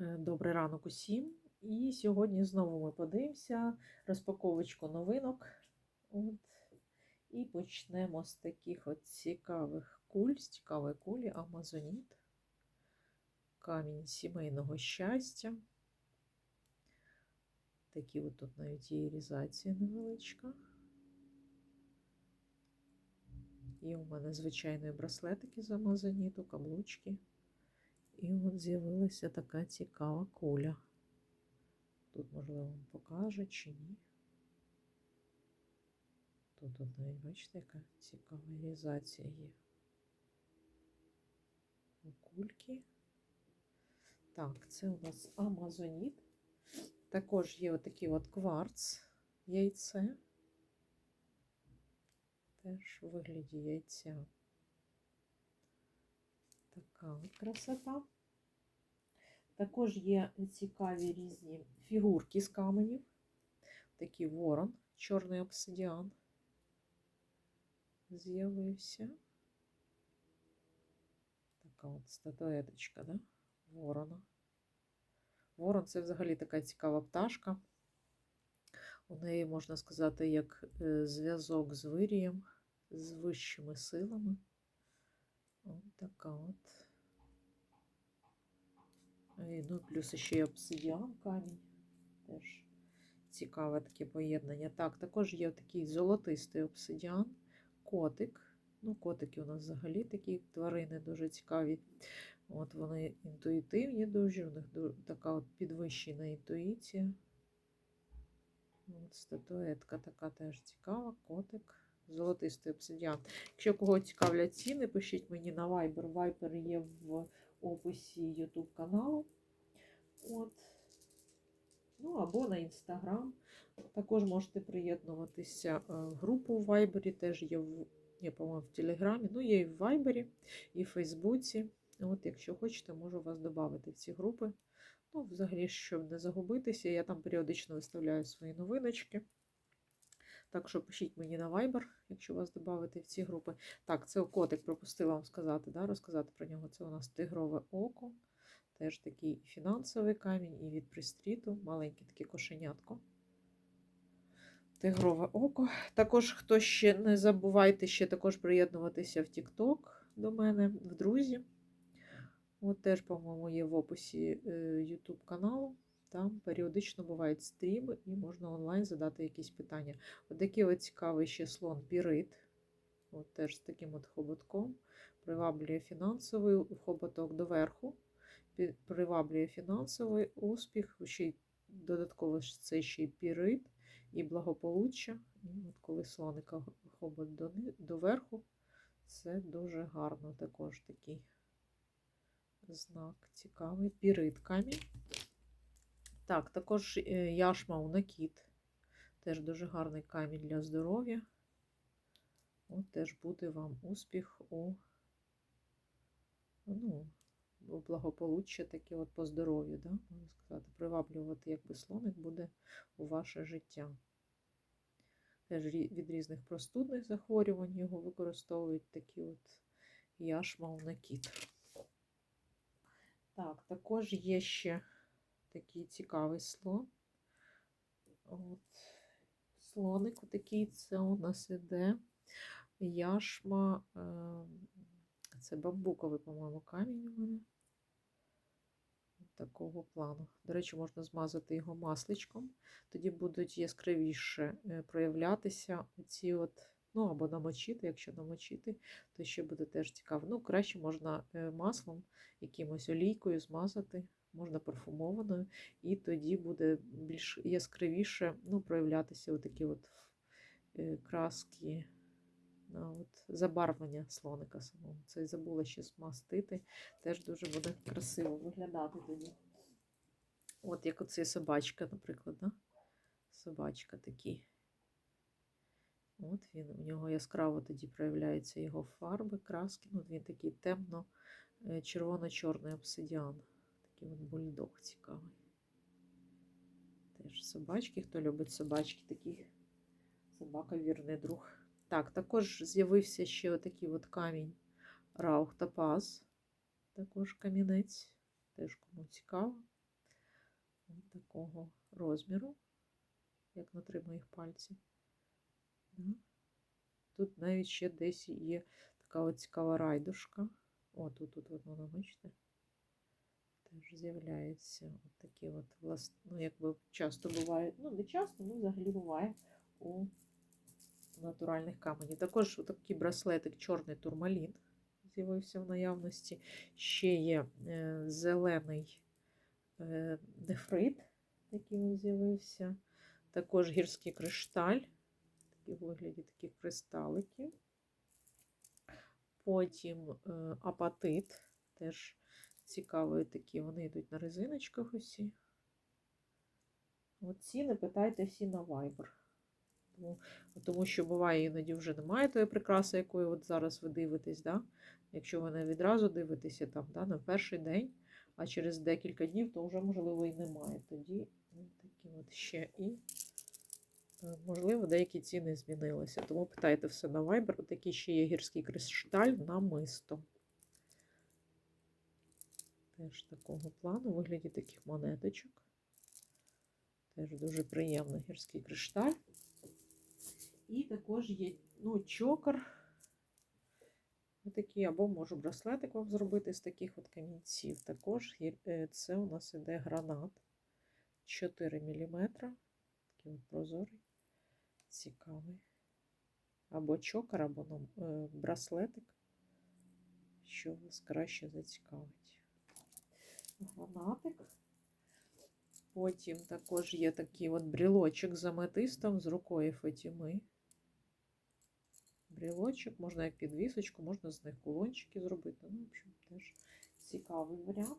Е, Добрий ранок усім. І сьогодні знову ми подивимося розпаковочку новинок. От. І почнемо з таких от цікавих куль, з цікавої кулі Амазоніт. Камінь сімейного щастя. Такі от тут навіть є невеличка. І у мене звичайні браслетики з Амазоніту, каблучки. І от з'явилася така цікава куля. Тут, можливо, вам покаже чи ні. Тут от навіть, бачите, яка цікава реалізація є. Кульки. Так, це у нас Амазоніт. Також є отакий от кварц яйце. Теж у вигляді яйця. Така красота. Також є цікаві різні фігурки з каменів. Такий ворон, чорний обсидіан з'явився. Така от статуеточка, да? Ворона. Ворон це взагалі така цікава пташка. У неї, можна сказати, як е, зв'язок з вирієм, з вищими силами. Ось така от. І, Ну, плюс ще й обсидіан камінь. Теж цікаве таке поєднання. Так, також є такий золотистий обсидіан, котик. Ну, котики у нас взагалі такі тварини дуже цікаві. От Вони інтуїтивні дуже, у них така от підвищена інтуїція. От Статуетка така теж цікава, котик. Золотистий обсидіан. Якщо кого цікавлять ціни, пишіть мені на Viber. Viber є в описі YouTube каналу. От. Ну, або на Instagram. Також можете приєднуватися е, в групу в Viber, теж є в, по-моєму, в Телеграмі. Ну, є і в Viber, і в Фейсбуці. От, якщо хочете, можу вас додати в ці групи. Ну, взагалі, щоб не загубитися, я там періодично виставляю свої новиночки. Так що пишіть мені на Viber, якщо вас додати в ці групи. Так, це котик пропустила вам сказати, да, розказати про нього. Це у нас тигрове око. Теж такий фінансовий камінь, і від пристріту, маленьке таке кошенятко. Тигрове око. Також, хто ще не забувайте ще також приєднуватися в TikTok до мене, в друзі. От теж, по-моєму, є в описі YouTube каналу. Там періодично бувають стріми і можна онлайн задати якісь питання. От такий от цікавий ще слон пірит. От Теж з таким от хоботком. Приваблює фінансовий хоботок доверху. Приваблює фінансовий успіх. Ще й додатково це ще й пірит і благополуччя. І от Коли слоника хобот доверху, це дуже гарно також такий знак цікавий. Пірит камінь. Так, також е, яшма у накіт. Теж дуже гарний камінь для здоров'я. От теж буде вам успіх у ну, благополуччя таке от по здоров'ю, да? можна сказати, приваблювати, якби слоник буде у ваше життя. Теж від різних простудних захворювань його використовують такі от яшма у накіт. Так, також є ще такий цікавий слон. От. Слоник такий це у нас іде яшма, це бамбуковий, по-моєму, камінь у мене. Такого плану. До речі, можна змазати його масличком, тоді будуть яскравіше е, проявлятися оці от, ну або намочити, якщо намочити, то ще буде теж цікаво. Ну, краще можна е, маслом, якимось олійкою змазати можна парфумованою, і тоді буде більш яскравіше ну, проявлятися отакі от е, краски, от, забарвлення слоника самого. Це забула ще смастити, теж дуже буде красиво виглядати тоді. От як оцей собачка, наприклад, да? собачка такий. От він, У нього яскраво тоді проявляються його фарби, краски. Ну, Він такий темно-червоно-чорний обсидіан. Такий от бульдог цікавий. Теж собачки, хто любить собачки, такий собака вірний друг. Так, також з'явився ще отакий от камінь Раух Топаз. Також камінець. Теж кому цікаво. От такого розміру, як на три моїх пальці. Тут навіть ще десь є така от цікава райдушка. О, тут, тут от воно, бачите? Теж з'являється от такі от влас... ну, якби часто буває, ну не часто, ну взагалі буває у натуральних каменів. Також такий браслетик чорний турмалін з'явився в наявності. Ще є е, зелений е, нефрит, він з'явився. Також гірський кришталь, в вигляді таких кристаликів. Потім е, апатит, теж цікаві такі, вони йдуть на резиночках усі. От ціни питайте всі на Viber. Тому, тому що буває іноді вже немає тої прикраси, якої от зараз ви дивитесь. Да? Якщо ви не відразу дивитеся там, да, на перший день, а через декілька днів, то вже, можливо, і немає. Тоді такі от ще і, можливо, деякі ціни змінилися. Тому питайте все на Viber. Такий ще є гірський кришталь на мисто. Теж такого плану, вигляді таких монеточок. Теж дуже приємний гірський кришталь. І також є ну, чокер. Такий, або можу браслетик вам зробити з таких от камінців. Також е, це у нас іде гранат 4 мм. Такий прозорий, цікавий. Або чокер, або ну, е, браслетик, що вас краще зацікавить. Гранатик. Потім також є такий от брілочок з аметистом з рукою Фатіми. Брілочок, можна як підвісочку, можна з них кулончики зробити. Ну, в общем, теж цікавий варіант.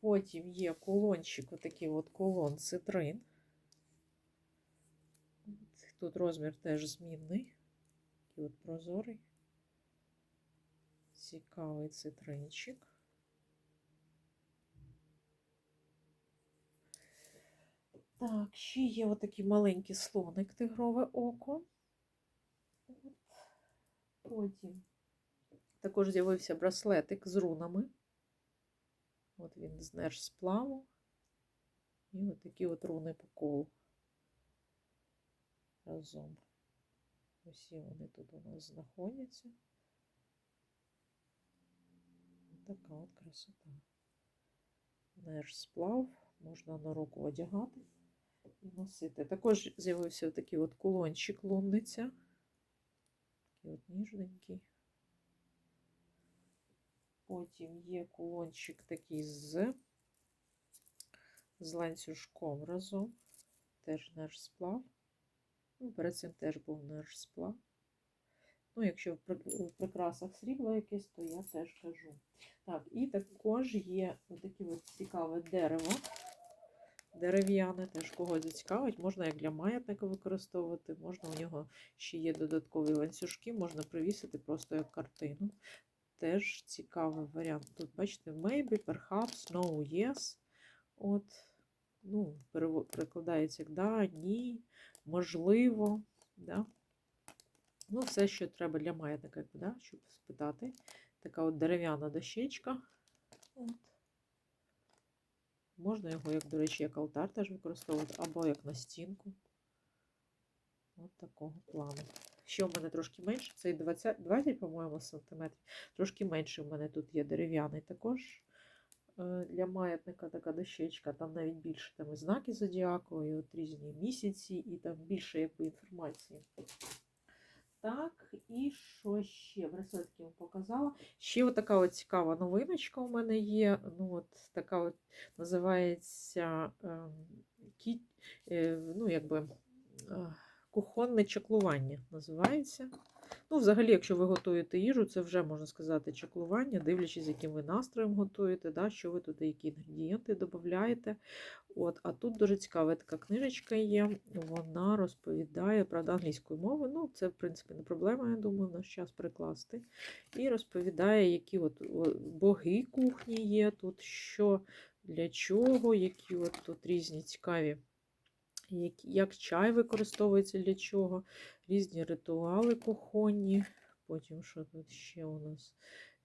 Потім є кулончик, отакий от кулон цитрин. Тут розмір теж змінний. Такий от прозорий. Цікавий цитринчик. Так, ще є отакий маленький слоник тигрове око. Потім також з'явився браслетик з рунами. От він з нерж сплаву. І от такі от руни по колу. Разом. Усі вони тут у нас знаходяться. Така от красота. Нерж сплав, можна на руку одягати і носити. Також з'явився такий от кулончик лунниця. Такий от ніжненький. Потім є кулончик такий з, з ланцюжком разом. Теж наш сплав. Ну, перед цим теж був наш сплав. Ну, якщо в прикрасах срібло якесь, то я теж кажу. Так, і також є таке от цікаве дерево. Дерев'яне, теж кого зацікавить, можна як для маятника використовувати, можна у нього ще є додаткові ланцюжки, можна привісити просто як картину. Теж цікавий варіант. Тут, бачите, maybe, perhaps, no, yes. От, ну, перекладається як да, ні, можливо. Да? Ну, все, що треба для маятника, да, щоб спитати. Така от дерев'яна дощечка. От. Можна його, як, до речі, як алтар теж використовувати, або як на стінку. От такого плану. Ще в мене трошки менше, це 20, 20 по-моєму, сантиметрів. Трошки менше в мене тут є дерев'яний також. Е, Для маятника така дощечка, там навіть більше там і знаки зодіаку, і от різні місяці, і там більше якби інформації. Так, і що ще? Браслетки вам показала. Ще така от цікава новиночка у мене є. Ну, от така от називається ем, кі, е, ну, якби, е, кухонне чаклування називається. Ну, взагалі, якщо ви готуєте їжу, це вже можна сказати чаклування, дивлячись, яким ви настроєм готуєте, да, що ви туди, які інгредієнти додаєте. От, а тут дуже цікава така книжечка є. Вона розповідає, правда, англійською мовою. Ну, це, в принципі, не проблема, я думаю, в наш час прикласти. І розповідає, які от боги кухні є тут, що для чого, які от тут різні цікаві, як, як чай використовується для чого, різні ритуали кухонні. Потім, що тут ще у нас?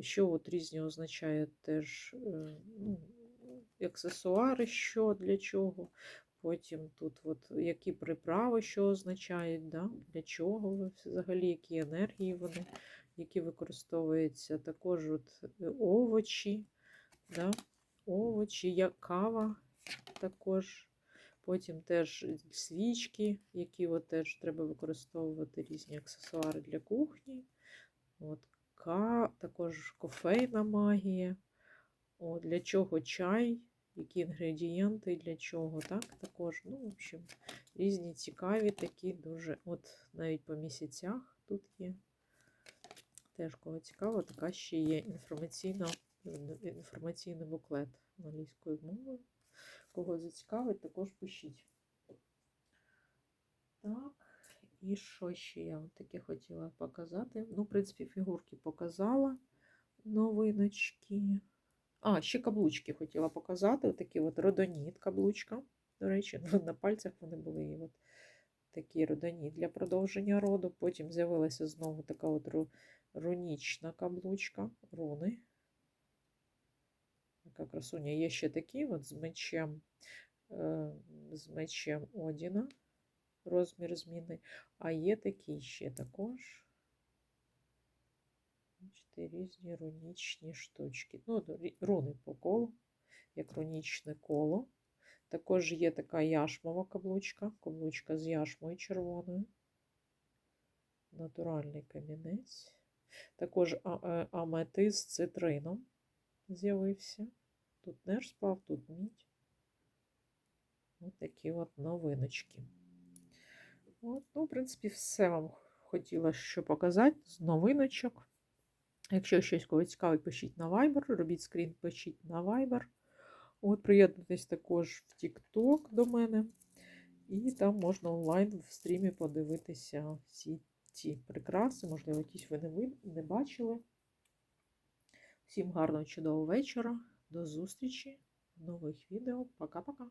Що от різні означає теж, е, ну, аксесуари, що для чого. Потім тут от, які приправи, що означають, да? для чого взагалі, які енергії вони, які використовуються. Також от, е, овочі, да? овочі, як кава також. Потім теж свічки, які от теж треба використовувати різні аксесуари для кухні. От, ка, також кофейна магія. От, для чого чай, які інгредієнти, для чого, так? Також, ну, в общем, різні цікаві такі дуже. От навіть по місяцях тут є. Теж кого цікаво, така ще є інформаційна, інформаційний буклет англійською мовою. Кого зацікавить, також пишіть. Так, і що ще я от таке хотіла показати? Ну, в принципі, фігурки показала новиночки. А, ще каблучки хотіла показати. Отакі от родоніт каблучка. До речі, на пальцях вони були і от такі родоніт для продовження роду. Потім з'явилася знову така от рунічна каблучка, руни. Така красуня. Є ще такі от з мечем, е, з мечем Одіна. Розмір змінний. А є такі ще також. Бачите, різні рунічні штучки. Ну, руни по колу, як рунічне коло. Також є така яшмова каблучка, каблучка з яшмою червоною. Натуральний камінець. Також е, аметист з цитрином з'явився. Тут нерв спав, тут мідь. Ось такі от новиночки. От, ну, в принципі, все вам хотіла що показати з новиночок. Якщо щось когось цікавить, пишіть на Viber, робіть скрін, пишіть на Viber. От, приєднуйтесь також в TikTok до мене. І там можна онлайн в стрімі подивитися всі ці прикраси. Можливо, якісь ви не, ви не бачили. Всім гарного чудового вечора. До зустрічі в нових відео. Пока-пока.